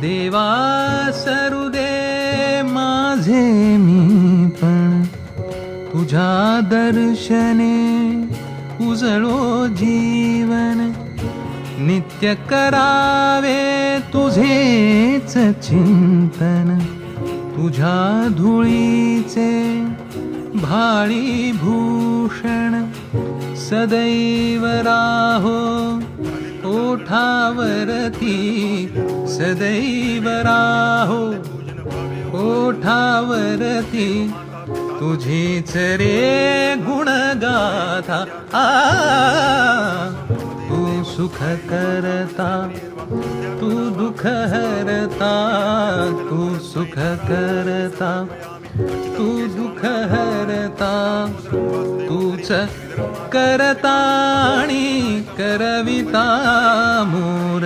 देवा सरू दे माझे मी पण. तुझ्या दर्शने उजळो जीवन. नित्य करावे तुझेच चिंतन. तुझ्या धुळीचे भाळी भूषण. सदैव राहो ओठावरती सदैव राहो ओठावरती तुझीच रे गुणगाथा. आ तू सुख करता तू दुःख हरता तू सुख करता तू दुःख हरता तूच करता आणि करविता मूल